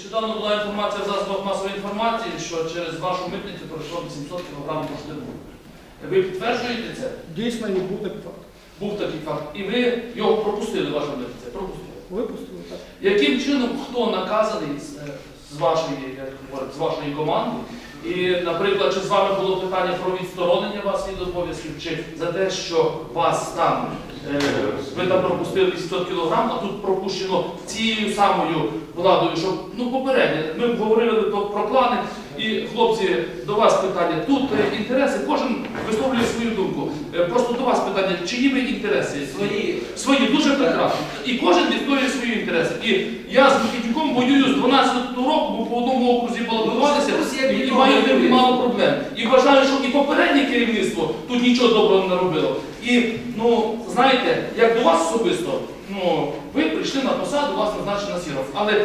Нещодавно була інформація в засобах масової інформації, що через вашу митницю пройшло 800 кг бурштину. Ви підтверджуєте це? Дійсно, і був такий факт. Був такий факт. І ви його пропустили, ваша митниця. Пропустили. Випустили так. Яким чином хто наказаний з, вашої, з вашої команди? І, наприклад, чи з вами було питання про відсторонення вас від обов'язків, чи за те, що вас там е, ви там пропустили 800 кілограм, а тут пропущено цією самою владою, щоб ну попередньо. Ми говорили про плани, і хлопці, до вас питання. Тут е, інтереси, кожен висловлює свою думку. Е, просто до вас питання, чиї ви інтереси? Свої. Свої дуже прекрасно. І кожен відстоює свої інтереси. І я з Микитюком воюю з 12 року, бо по одному окрузі балотувалися і, і маю мало проблем. І вважаю, що і попереднє керівництво тут нічого доброго не робило. І ну знаєте, як до вас особисто, ну ви прийшли на посаду, вас назначена Сіров. Але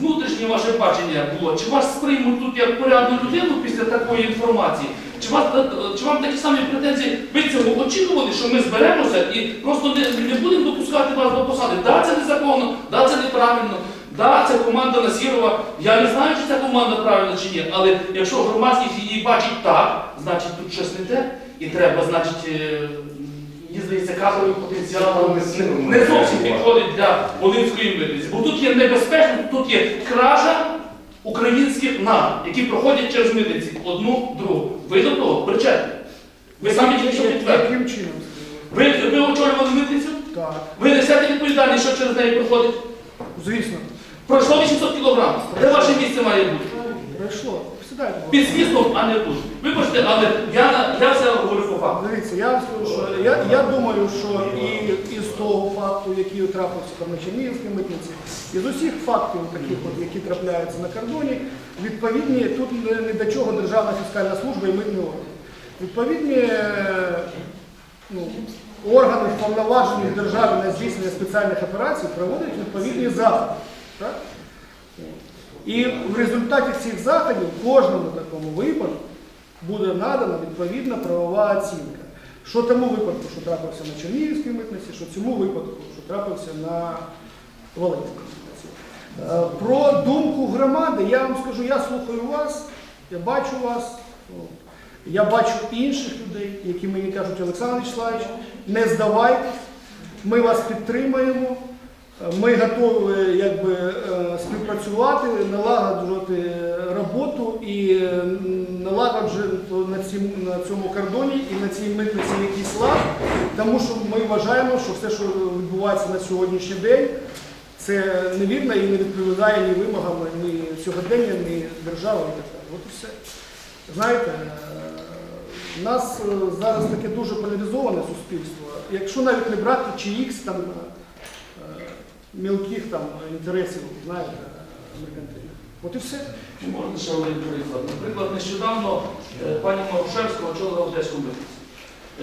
внутрішнє ваше бачення було, чи вас сприймуть тут як порядну людину після такої інформації? Чи, вас, чи вам такі самі претензії? Ви цього очікували, що ми зберемося і просто не, не будемо допускати вас до посади? Да, це незаконно, да, це неправильно, да, це команда Насірова. Я не знаю, чи ця команда правильна чи ні, але якщо громадськість її бачить так, значить тут щось не те, і треба, значить, е, мені здається, кадровий потенціал не зовсім підходить для Волинської митниці. Бо тут є небезпечно, тут є кража українських нам, які проходять через митниці одну другу. Ви до того причетні. Ви самі тільки що підтвердили. Яким чином? Ви, ви очолювали митницю? Так, Ви несете відповідальність, що через неї проходить? звісно, Пройшло 800 кілограмів. Де ваше місце має бути? пройшло. Під свістом, а не тут. Вибачте, але я, я все говорю по факту. Дивіться, я вам скажу, що я, я думаю, що і із того факту, який трапився там на Чернігівській митниці, і з усіх фактів, таких от, які трапляються на кордоні, відповідні тут не, не до чого Державна фіскальна служба і митний орган. Відповідні е, ну, органи вповноважені в державі на здійснення спеціальних операцій проводять відповідні заходи. Так? І в результаті цих заходів кожному такому випадку буде надана відповідна правова оцінка. Що тому випадку, що трапився на Чернігівській митниці, що цьому випадку, що трапився на Волинській митниці. Е, Про думку громади я вам скажу, я слухаю вас, я бачу вас, я бачу інших людей, які мені кажуть, Олександр Вячеславович, не здавайтесь, ми вас підтримаємо. Ми готові якби, е, співпрацювати, налагоджувати роботу і е, налагоджувати на, цьому кордоні і на цій митниці якийсь лад, тому що ми вважаємо, що все, що відбувається на сьогоднішній день, це невірно і не відповідає ні вимогам ні сьогодення, ні держави. От і все. Знаєте, у нас е, зараз таке дуже поляризоване суспільство. Якщо навіть не брати чиїхсь там мілких там інтересів, знаєте, меркантильних. От і все. Чи можна ще один приклад? Наприклад, нещодавно е, пані Марушевська очолила Одеську митницю.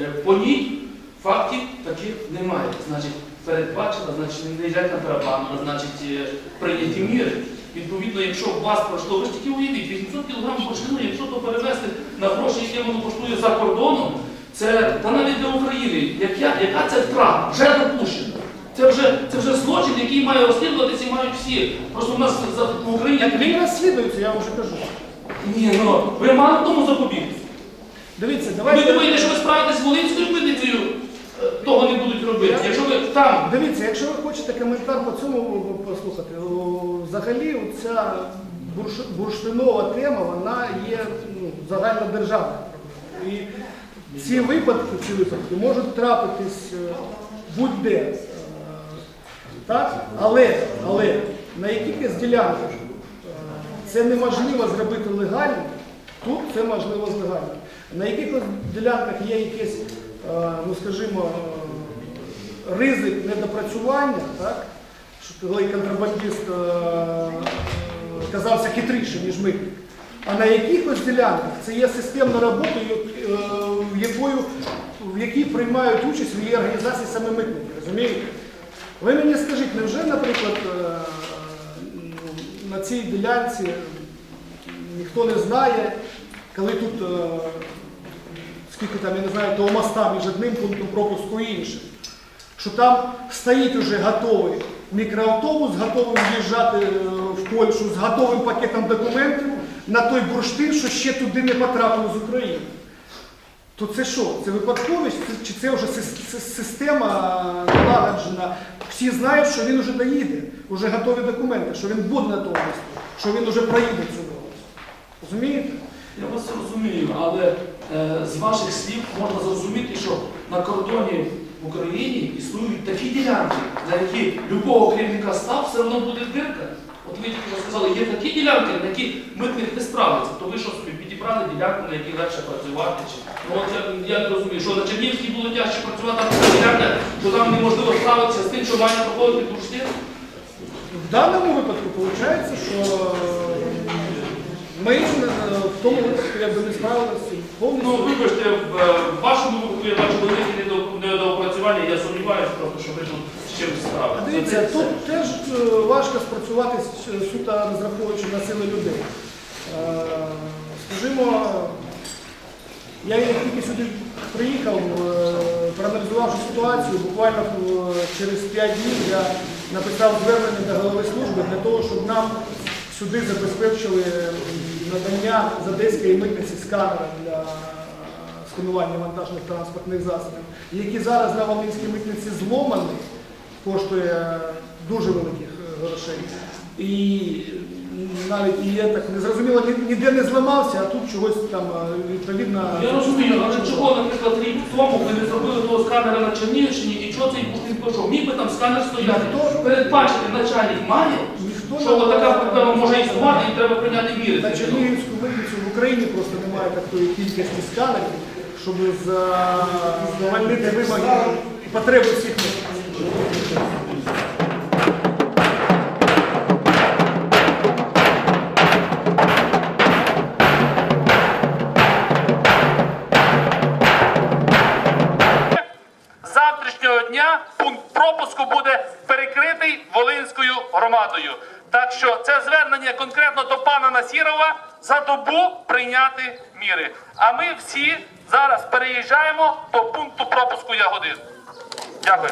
Е, По ній фактів таких немає. Значить, передбачила, значить, не йдять на тарабан, значить, е, прийняті міри. Відповідно, якщо у вас пройшло, ви ж тільки уявіть, 800 кг бурштину, якщо то перевести на гроші, які воно коштує за кордоном, це та навіть для України, як я, яка це втрата? Вже допущена. Це вже, це вже злочин, який має розслідуватися і мають всі. Просто в нас за- в Україні Як він розслідується, я вам вже кажу. ні, ну ви мали тому запобігти. Дивіться, Ви давайте. думаєте, що ви справитесь з Волинською митницею, е, того не будуть робити. Якщо ви там, Дивіться, якщо ви хочете коментар по цьому послухати, взагалі ця бурштинова тема, вона є ну, загальнодержавною. І ці випадки, ці випадки можуть трапитись е, будь-де. Так? Але, але на якихось ділянках це неможливо зробити легально, тут це можливо легально. На якихось ділянках є якесь, е, ну скажімо, е, ризик недопрацювання, так? що коли контрабандист е, казався хитрішим, ніж митник. А на якихось ділянках це є системна робота, в якій приймають участь в її організації саме митники. Розумієте? Ви мені скажіть, невже, наприклад, е, ну, на цій ділянці ніхто не знає, коли тут, е, скільки там, я не знаю, того моста між одним пунктом пропуску і іншим, що там стоїть уже готовий мікроавтобус, готовий в'їжджати е, в Польщу з готовим пакетом документів на той бурштин, що ще туди не потрапив з України. То це що? Це випадковість? Чи це вже сис- сис- система налагоджена? Всі знають, що він вже доїде, вже готові документи, що він буде на тому що він вже проїде цю область. Розумієте? Я вас розумію, але е, з ваших слів можна зрозуміти, що на кордоні в Україні існують такі ділянки, на які любого керівника став, все одно буде дирка. От ви тільки сказали, є такі ділянки, на які митник не справиться. То ви що собі підібрали ділянку, на якій легше працювати? Чи... Ну от я, не розумію, що на Чернігівській було тяжче працювати, а на ділянка, бо там неможливо справитися з тим, що має проходити бурштин. В даному випадку виходить, що ми е, в тому випадку якби не справилися Ну, повністю. вибачте, в е, вашому випадку я бачу велике недо- недоопрацювання, я сумніваюся просто, що ви тут з чимось А справитесь. Дивіться, тут теж е, важко спрацювати з- суто розраховуючи на сили людей. Е, Скажімо, я як тільки сюди приїхав, е, проаналізувавши ситуацію, буквально е, через 5 днів я написав звернення до голови служби для того, щоб нам сюди забезпечили надання з Одеської митниці сканера для сканування вантажних транспортних засобів, які зараз на Волинській митниці зломані, коштує дуже великих е, грошей. І навіть і я так не зрозуміло, ні- ніде не зламався, а тут чогось там е, відповідно. Я розумію, але чого, наприклад, рік тому ви не зробили того сканера на Чернігівщині і чого цей пішов? Міг би там сканер стояти. Передбачити начальник має, що така проблема може існувати і треба прийняти міри. На для. Чернігівську митницю в Україні просто немає такої кількості сканерів, щоб задовольнити вимоги і потреби всіх митниць. Завтрашнього дня пункт пропуску буде перекритий Волинською громадою. Так що це звернення конкретно до пана Насірова за добу прийняти міри. А ми всі зараз переїжджаємо до пункту пропуску Ягодин. Дякую.